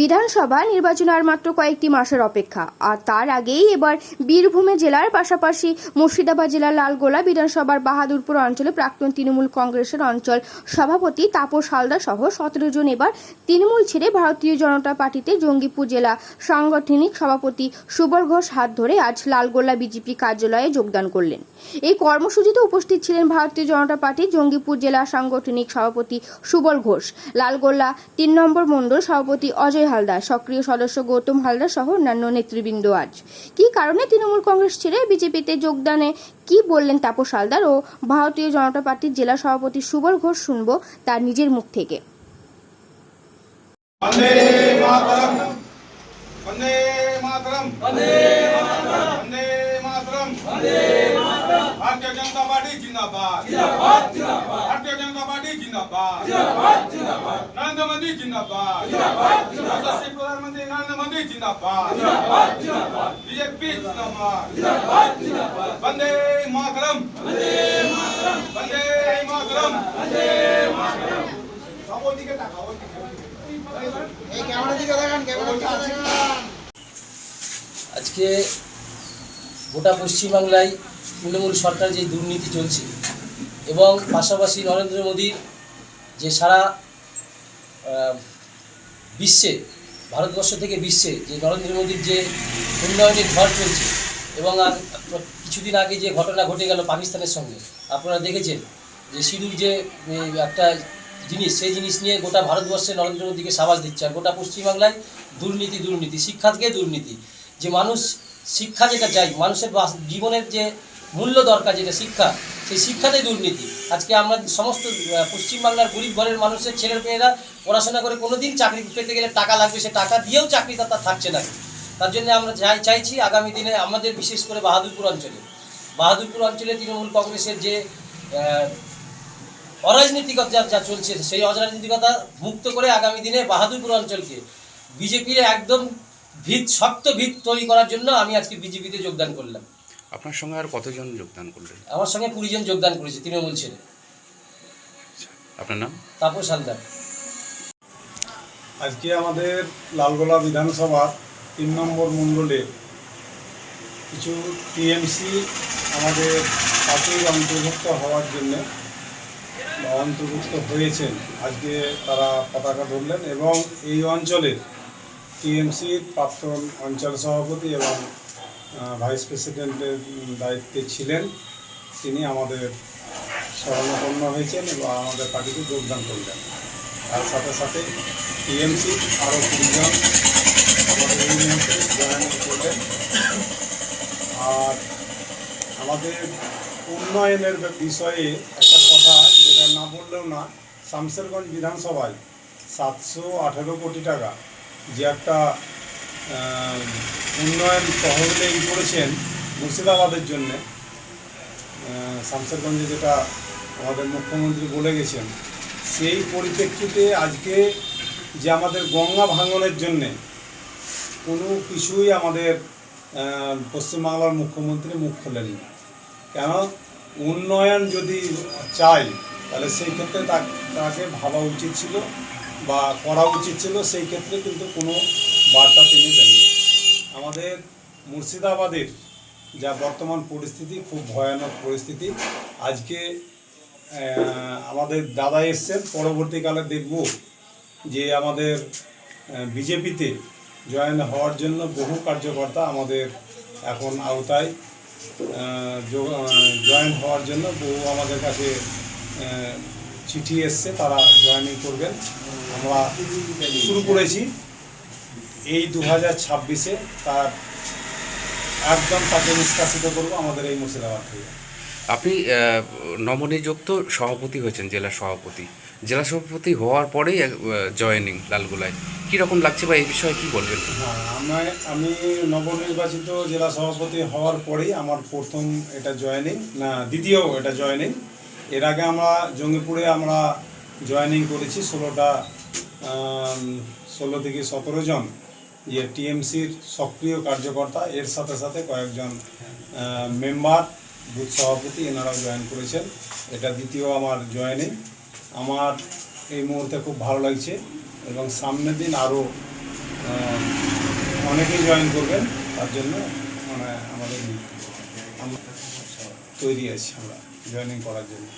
বিধানসভা নির্বাচন আর মাত্র কয়েকটি মাসের অপেক্ষা। আর তার আগেই এবার বীরভূমে জেলার পাশাপাশি মুর্শিদাবাদ জেলার লালগোলা বিধানসভার বাহাদুরপুর অঞ্চলে প্রাক্তন তৃণমূল কংগ্রেসের অঞ্চল সভাপতি তাপস হালদা সহ সতেরো জন এবার তৃণমূল ছেড়ে ভারতীয় জনতা পার্টিতে জঙ্গিপুর জেলা সাংগঠনিক সভাপতি সুবল ঘোষ হাত ধরে আজ লালগোলা বিজেপি কার্যালয়ে যোগদান করলেন। এই কর্মসূচিতে উপস্থিত ছিলেন ভারতীয় জনতা পার্টির জঙ্গিপুর জেলা সাংগঠনিক সভাপতি সুবল ঘোষ, লালগোলা তিন নম্বর মণ্ডল সভাপতি অজয় হালদার সক্রিয় সদস্য গৌতম হালদার সহ অন্যান্য নেতৃবৃন্দ আজ কী কারণে তৃণমূল কংগ্রেস ছেড়ে বিজেপিতে যোগদানে কি বললেন তাপস হালদার ও ভারতীয় জনতা পার্টির জেলা সভাপতি সুবল ঘোষ শুনব তার নিজের মুখ থেকে वंदे मातरम वंदे मातरम वंदे मातरम वंदे मातरम वंदे मातरम भारतीय जनता पार्टी जिंदाबाद जिंदाबाद जिंदाबाद भारतीय जनता पार्टी जिंदाबाद जिंदाबाद जिंदाबाद नरेंद्र मोदी जिंदाबाद जिंदाबाद जिंदाबाद यशस्वी प्रधानमंत्री नरेंद्र मोदी जिंदाबाद जिंदाबाद जिंदाबाद बीजेपी जिंदाबाद जिंदाबाद जिंदाबाद वंदे मातरम वंदे मातरम वंदे मातरम वंदे मातरम সবল দিকে তাকাও ওই দিকে এই ক্যামেরা দিকে দেখান ক্যামেরা দিকে দেখান আজকে গোটা পশ্চিমবাংলায় তৃণমূল সরকার যে দুর্নীতি চলছে এবং পাশাপাশি নরেন্দ্র মোদীর যে সারা আহ, বিশ্বে, ভারতবর্ষ থেকে বিশ্বে যে নরেন্দ্র মোদীর যে উন্নয়নের ঝড় চলছে এবং আর কিছুদিন আগে যে ঘটনা ঘটে গেল পাকিস্তানের সঙ্গে, আপনারা দেখেছেন যে সিঁদুর যে একটা জিনিস, সেই জিনিস নিয়ে গোটা ভারতবর্ষে নরেন্দ্র মোদীকে সাবাস দিচ্ছে। আর গোটা পশ্চিমবাংলায় দুর্নীতি দুর্নীতি শিক্ষা থেকে দুর্নীতি। যে মানুষ শিক্ষা যেটা চাই মানুষের জীবনের যে মূল্য দরকার যেটা শিক্ষা, সেই শিক্ষাতেই দুর্নীতি। আজকে আমরা সমস্ত পশ্চিমবাংলার গরিব ঘরের মানুষের ছেলে মেয়েরা পড়াশোনা করে কোনোদিন চাকরি পেতে গেলে টাকা লাগবে, সে টাকা দিয়েও চাকরি তার থাকছে না। তার জন্য আমরা চাই, চাইছি আগামী দিনে আমাদের বিশেষ করে বাহাদুরপুর অঞ্চলে। বাহাদুরপুর অঞ্চলে তৃণমূল কংগ্রেসের যে অরাজনীতিকতা যা যা চলছে, সেই অরাজনীতিকতা মুক্ত করে আগামী দিনে বাহাদুরপুর অঞ্চলকে বিজেপির একদম ভিত, শক্ত ভিত তৈরি করার জন্য আমি আজকে বিজেপিতে যোগদান করলাম। আপনার সঙ্গে আর কতজন যোগদান করলেন? আমার সঙ্গে কুড়ি জন যোগদান করেছে তৃণমূল ছেড়ে। আপনার নাম? তাপস হালদার। আজকে আমাদের লালগোলা বিধানসভার তিন নম্বর মণ্ডলে কিছু টিএমসি আমাদের পার্টির অন্তর্ভুক্ত হওয়ার জন্য অন্তর্ভুক্ত হয়েছেন। আজকে তারা পতাকা ধরলেন এবং এই অঞ্চলে টিএমসির প্রাক্তন অঞ্চল সভাপতি এবং ভাইস প্রেসিডেন্টের দায়িত্বে ছিলেন। তিনি আমাদের স্মরণাপন্ন হয়েছেন এবং আমাদের পার্টিতে যোগদান করলেন। তার সাথে সাথে টিএমসি আরও এই জয়েন করলেন। আর আমাদের উন্নয়নের বিষয়ে একটা কথা যেটা না বললেও না, শামসেরগঞ্জ বিধানসভায় সাতশো আঠেরো কোটি টাকা যে একটা উন্নয়ন তহবিলে ই করেছেন মুর্শিদাবাদের জন্যে। শামসেরগঞ্জে যেটা আমাদের মুখ্যমন্ত্রী বলে গেছেন, সেই পরিপ্রেক্ষিতে আজকে যে আমাদের গঙ্গা ভাঙনের জন্যে কোনো কিছুই আমাদের পশ্চিমবাংলার মুখ্যমন্ত্রী মুখ খোলেননি। কেন? উন্নয়ন যদি চাই তাহলে সেই ক্ষেত্রে তাকে ভাবা উচিত ছিল বা করা উচিত ছিল, সেই ক্ষেত্রে কিন্তু কোনো বার্তা তিনি দেননি আমাদের মুর্শিদাবাদের যা বর্তমান পরিস্থিতি, খুব ভয়ানক পরিস্থিতি, আজকে আমাদের দাদা এসছেন, পরবর্তীকালে দেখব যে আমাদের বিজেপিতে জয়েন হওয়ার জন্য বহু কার্যকর্তা আমাদের এখন আওতায় জয়েন হওয়ার জন্য বহু আমাদের কাছে চিঠি এসছে, তারা জয়েনিং করবেন। আমরা শুরু করেছি। এই দু হাজার ছাব্বিশে তার একদম তাকে নিষ্কাশিত করব আমাদের এই মুর্শিদাবাদ থেকে। আপনি নবনিযুক্ত সভাপতি হয়েছেন জেলা সভাপতি। জেলা সভাপতি হওয়ার পরেই জয়েনিং লালগোলায়। কীরকম লাগছে বা এই বিষয়ে কী বলবেন? হ্যাঁ আমি আমি নবনির্বাচিত জেলা সভাপতি হওয়ার পরেই আমার প্রথম এটা জয়েনিং না দ্বিতীয় এটা জয়েনিং। এর আগে আমরা জঙ্গিপুরে আমরা জয়েনিং করেছি ষোলোটা ষোলো থেকে সতেরো জন। ইয়ে টিএমসির সক্রিয় কার্যকর্তা। এর সাথে সাথে কয়েকজন মেম্বার, বুথ সভাপতি, এনারাও জয়েন করেছেন। এটা দ্বিতীয় আমার জয়েনিং। আমার এই মুহূর্তে খুব ভালো লাগছে এবং সামনের দিন আরও অনেকেই জয়েন করবেন। তার জন্য মানে আমাদের তৈরি আছি আমরা, জয়েনিং করার জন্য।